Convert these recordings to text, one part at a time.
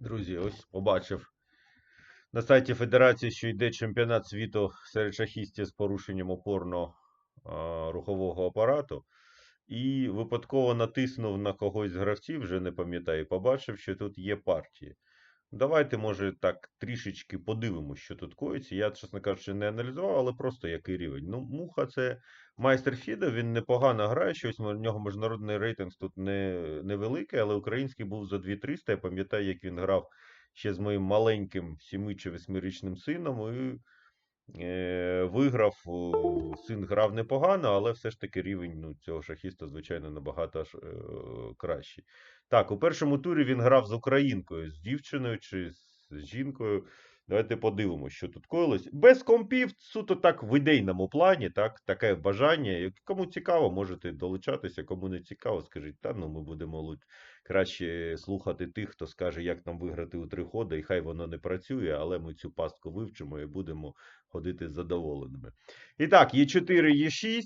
Друзі, ось побачив на сайті Федерації, що йде чемпіонат світу серед шахістів з порушенням опорно-рухового апарату. І випадково натиснув на когось з гравців, вже не пам'ятаю, побачив, що тут є партії. Давайте, може, так трішечки подивимося, що тут коїться. Я, чесно кажучи, не аналізував, але просто який рівень. Ну, Муха це майстер Фіда, він непогано грає, щось у нього міжнародний рейтинг тут не, але український був за 2300. Я пам'ятаю, як він грав ще з моїм маленьким 7 чи 8-річним сином. І виграв. Син грав непогано, але все ж таки рівень ну, цього шахіста, звичайно, набагато ж, е, кращий. Так, у першому турі він грав з українкою, з дівчиною чи з жінкою. Давайте подивимося, що тут коїлось. Без компів, суто так в ідейному плані, так, таке бажання. Кому цікаво, можете долучатися, кому не цікаво, скажіть, та ну ми будемо краще слухати тих, хто скаже, як нам виграти у три ходи, і хай воно не працює, але ми цю пастку вивчимо і будемо ходити задоволеними. І так, Е4, Е6,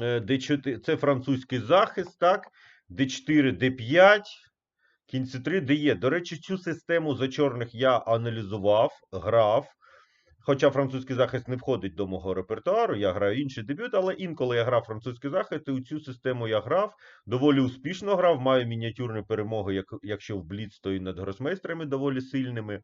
е, Д4, це французький захист, так, Д4, Д5, кінь С3, дає. До речі, цю систему за чорних я аналізував, грав. Хоча французький захист не входить до мого репертуару, я граю інший дебют, але інколи я грав французький захист, і у цю систему я грав, доволі успішно грав, маю мініатюрні перемоги, як, якщо в бліц, то і над гросмейстрами доволі сильними.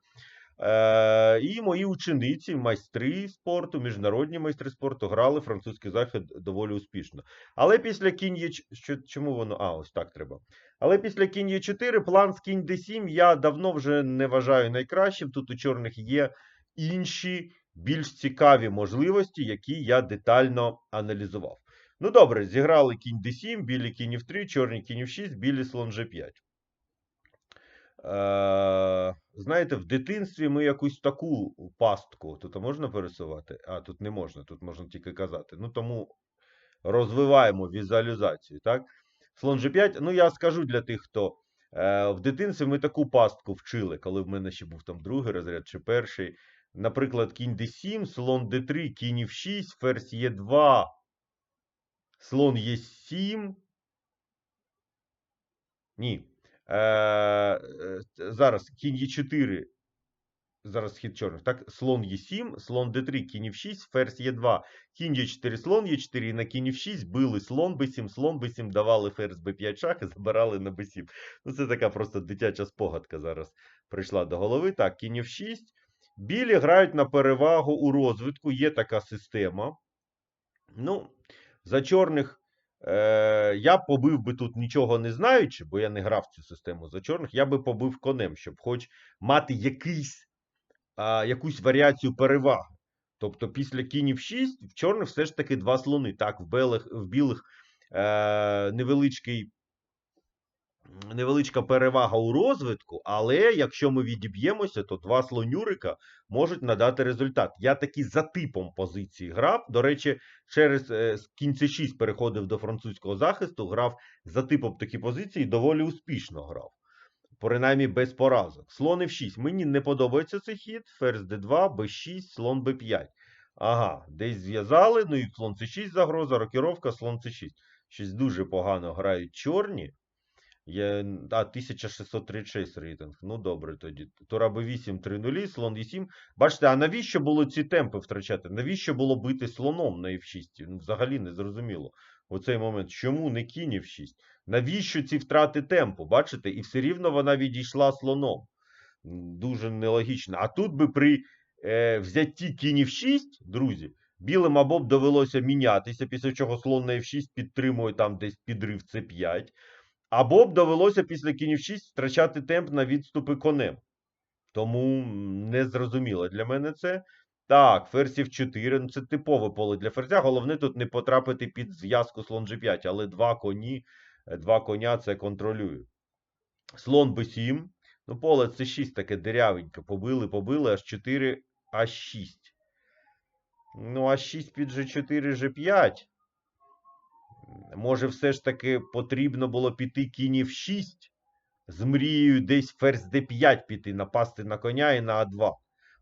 Е, і мої учениці, майстри спорту, міжнародні майстри спорту грали французький захід доволі успішно. Але після кінь що, чому воно? А, ось так треба. Але після кінь є 4 план з кінь d7 я давно вже не вважаю найкращим. Тут у чорних є інші більш цікаві можливості, які я детально аналізував. Ну добре, зіграли кінь d7, білі кінь f3, чорні кінь f6, білі слон g5. Е, знаєте, в дитинстві ми якусь таку пастку тут можна пересувати? А, тут не можна, тут можна тільки казати. Ну тому розвиваємо візуалізацію. Так? Слон G5. Ну, я скажу для тих, хто е, в дитинстві ми таку пастку вчили, коли в мене ще був там другий розряд чи перший. Наприклад, кінь d7, слон d3, кінь f6, ферзь e2, слон e7. Ні. Е, е, зараз кінь Е4. Зараз хід чорних. Так, слон Е7, слон Д3, кінь F6, ферзь Е2, кінь Е4, слон Е4, і на кінь F6 били слон Б7, слон Б7, давали ферзь Б5 шах і забирали на Б7. Ну, це така просто дитяча спогадка зараз прийшла до голови. Так, кінь F6. Білі грають на перевагу у розвитку. Є така система. Ну, за чорних Е, я побив би тут нічого не знаючи, бо я не грав цю систему за чорних, я би побив конем, щоб хоч мати якийсь, а, якусь варіацію переваги. Тобто після кінів 6 в чорних все ж таки два слони. Так, в білих, в білих е, невеличкий, невеличка перевага у розвитку, але якщо ми відіб'ємося, то два слонюрика можуть надати результат. Я таки за типом позиції грав. До речі, через е, з кінь c6 переходив до французького захисту, грав за типом такі позиції, доволі успішно грав. Принаймні без поразок. Слон f6. Мені не подобається цей хід. Ферзь d2, b6, слон b5. Ага, десь зв'язали. Ну і слон c6 загроза, рокіровка, слон c6. Щось дуже погано грають чорні. Є, а, 1636 рейтинг. Ну добре тоді. Тура b8, 3 нулі, слон e7. Бачите, а навіщо було ці темпи втрачати? Навіщо було бити слоном на f6? Ну, взагалі не зрозуміло. У цей момент. Чому не кінь f6? Навіщо ці втрати темпу? Бачите? І все рівно вона відійшла слоном. Дуже нелогічно. А тут би при е, взятті кінь f6, друзі, білим або б довелося мінятися, після чого слон на f6 підтримує там десь підрив c5. Або б довелося після кінь f6 втрачати темп на відступи конем. Тому м, не зрозуміло для мене це. Так, ферзь f4, ну це типове поле для ферзя. Головне тут не потрапити під зв'язку слон g5, але два коні, е, два коня це контролюють. Слон b7. Ну, поле c6 таке дирявеньке. Побили, побили, аж 4, а6. Ну, а6 під g4, g5. Може, все ж таки потрібно було піти кінь в 6 з мрією десь ферзь d5 піти, напасти на коня і на а2.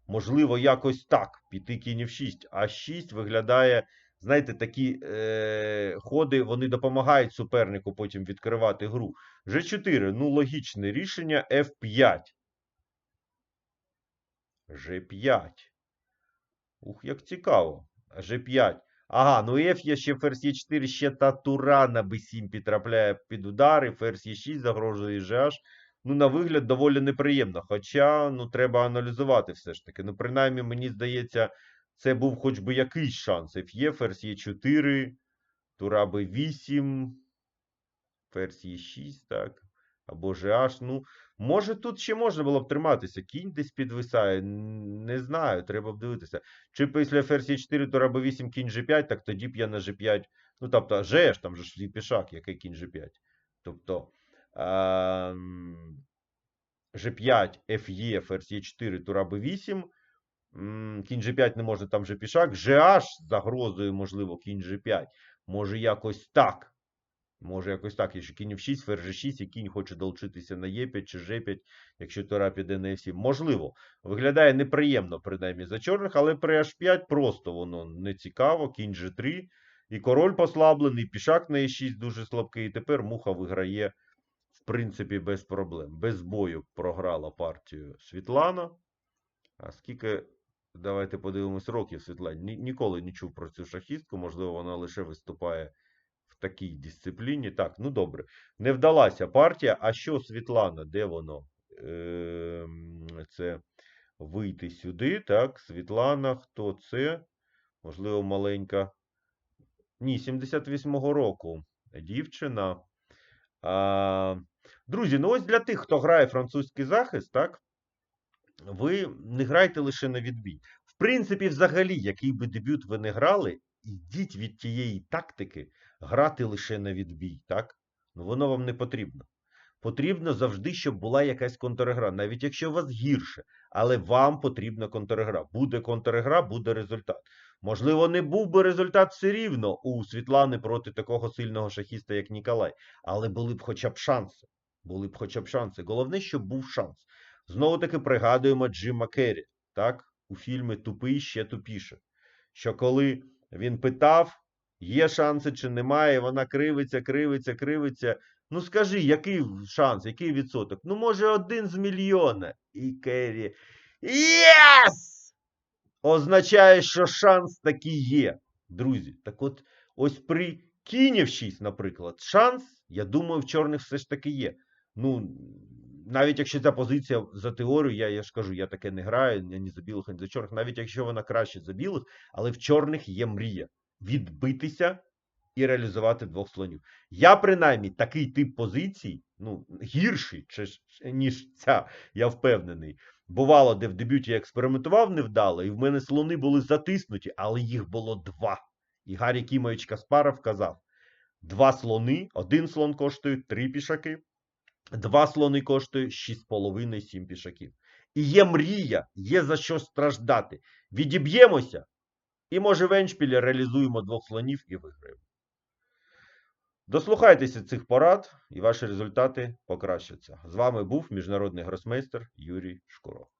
Можливо, якось так. Піти кінь в 6. А 6 виглядає знаєте, такі е, ходи вони допомагають супернику потім відкривати гру. G4, ну логічне рішення F5. G5. Ух, як цікаво. G5. Ага, ну F є ще ферзь Е4, ще та тура на B7 підтрапляє під удари, ферзь Е6 загрожує GH. Ну, на вигляд доволі неприємно. Хоча, ну, треба аналізувати все ж таки. Ну, принаймні, мені здається, це був хоч би якийсь шанс. Ф'є, ферзь Е4, тура Б8, ферзь Е6, так. Або GH. Ну, може, тут ще можна було б триматися. Кінь десь підвисає. Не знаю, треба б дивитися. Чи після ферзь Е4, тура Б8, кінь G5, так тоді б я на G5. Ну, тобто, GH, там же ж свій пішак, який кінь G5. Тобто. ем, G5, FE, ферзь Е4, тура Б8. м, Кінь G5 не може, там же пішак. GH загрозою, можливо, кінь G5. Може якось так. Може якось так. Якщо кінь F6, ферзь G6, і кінь хоче долучитися на Е5 чи G5, якщо тура піде на F7. Можливо. Виглядає неприємно, принаймні, за чорних, але при H5 просто воно не цікаво. Кінь G3. І король послаблений, і пішак на E6 дуже слабкий. І тепер муха виграє в принципі, без проблем. Без бою програла партію Світлана. А скільки, давайте подивимось, років Світлані. Ні, ніколи не чув про цю шахістку. Можливо, вона лише виступає в такій дисципліні. Так, ну добре. Не вдалася партія. А що Світлана? Де воно? Ем, Це вийти сюди. Так, Світлана, хто це? Можливо, маленька. Ні, 78-го року. Дівчина. А, друзі, ну ось для тих, хто грає французький захист, так? Ви не грайте лише на відбій. В принципі, взагалі, який би дебют ви не грали, ідіть від тієї тактики грати лише на відбій, так? Ну, воно вам не потрібно. Потрібно завжди, щоб була якась контргра, навіть якщо у вас гірше, але вам потрібна контргра. Буде контргра, буде результат. Можливо, не був би результат все рівно у Світлани проти такого сильного шахіста, як Ніколай, але були б хоча б шанси. Були б хоча б шанси. Головне, щоб був шанс. Знову таки пригадуємо Джима Керрі, так, у фільмі Тупий ще тупіше. Що коли він питав, є шанси чи немає, вона кривиться, кривиться, кривиться. Ну скажи, який шанс, який відсоток? Ну, може, один з мільйона. І Керрі. Єс! Означає, що шанс такий є. Друзі, так от, ось при кінів 6, наприклад, шанс, я думаю, в чорних все ж таки є. Ну, навіть якщо ця позиція за теорію, я, я ж кажу, я таке не граю, ні за білих, ні за чорних, навіть якщо вона краще за білих, але в чорних є мрія відбитися і реалізувати двох слонів. Я, принаймні, такий тип позицій, ну, гірший, ніж ця, я впевнений. Бувало, де в дебюті я експериментував невдало, і в мене слони були затиснуті, але їх було два. І Гаррі Кімович Каспаров казав: два слони, один слон коштує три пішаки, два слони коштує 6,5-7 пішаків. І є мрія, є за що страждати. Відіб'ємося, і, може, в Еншпілі реалізуємо двох слонів і виграємо. Дослухайтеся цих порад, і ваші результати покращаться. З вами був міжнародний гросмейстер Юрій Шкуров.